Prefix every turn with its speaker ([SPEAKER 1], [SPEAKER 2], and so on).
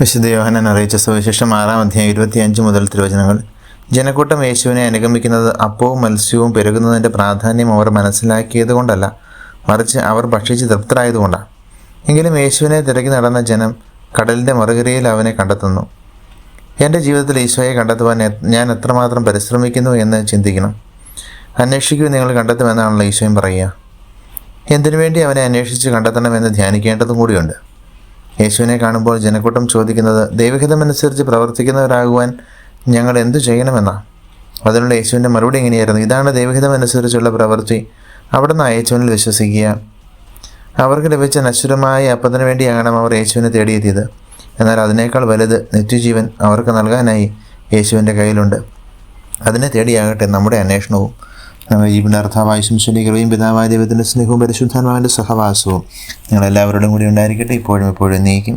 [SPEAKER 1] വിശുദ്ധ യോഹനൻ അറിയിച്ച സുവിശേഷം ആറാം അധ്യായം ഇരുപത്തിയഞ്ച് മുതൽ തിരുവചനങ്ങൾ. ജനക്കൂട്ടം യേശുവിനെ അനുഗമിക്കുന്നത് അപ്പവും മത്സ്യവും പെരുകുന്നതിന്റെ പ്രാധാന്യം അവർ മനസ്സിലാക്കിയത് കൊണ്ടല്ല മറിച്ച് അവർ ഭക്ഷിച്ച് തൃപ്തരായതുകൊണ്ടാണ്. എങ്കിലും യേശുവിനെ തിരക്കി നടന്ന ജനം കടലിന്റെ മറുകരയിൽ അവനെ കണ്ടെത്തുന്നു. എന്റെ ജീവിതത്തിൽ ഈശോയെ കണ്ടെത്തുവാൻ ഞാൻ എത്രമാത്രം പരിശ്രമിക്കുന്നു എന്ന് ചിന്തിക്കണം. അന്വേഷിക്കൂ നിങ്ങൾ കണ്ടെത്തുമെന്നാണല്ലോ ഈശോയും പറയുക. എന്തിനു വേണ്ടി അവനെ അന്വേഷിച്ച് കണ്ടെത്തണമെന്ന് ധ്യാനിക്കേണ്ടതും കൂടിയുണ്ട്. യേശുവിനെ കാണുമ്പോൾ ജനക്കൂട്ടം ചോദിക്കുന്നത് ദൈവഹിതമനുസരിച്ച് പ്രവർത്തിക്കുന്നവരാകുവാൻ ഞങ്ങൾ എന്തു ചെയ്യണമെന്നാണ് അതിനുള്ള യേശുവിന്റെ മറുപടി എങ്ങനെയായിരുന്നു? ഇതാണ് ദൈവഹിതമനുസരിച്ചുള്ള പ്രവൃത്തി. അവിടുന്ന് അയച്ചവനിൽ വിശ്വസിക്കുക. അവർക്ക് ലഭിച്ച നശ്വരമായ അപ്പത്തിന് വേണ്ടിയാകണം അവർ യേശുവിനെ തേടിയെത്തിയത്. എന്നാൽ അതിനേക്കാൾ വലുത് നിത്യജീവൻ അവർക്ക് നൽകാനായി യേശുവിന്റെ കയ്യിലുണ്ട്. അതിനെ തേടിയാകട്ടെ നമ്മുടെ അന്വേഷണവും. നമ്മുടെ ജീവന്റെ അർത്ഥാവായ ശംശുലികൃപയും പിതാവായ ദൈവത്തിന്റെ സ്നേഹവും പരിശുദ്ധാത്മാവിന്റെ സഹവാസവും നിങ്ങളെല്ലാവരോടും കൂടി ഉണ്ടായിരിക്കട്ടെ. ഇപ്പോഴും ഇപ്പോഴും നീക്കും.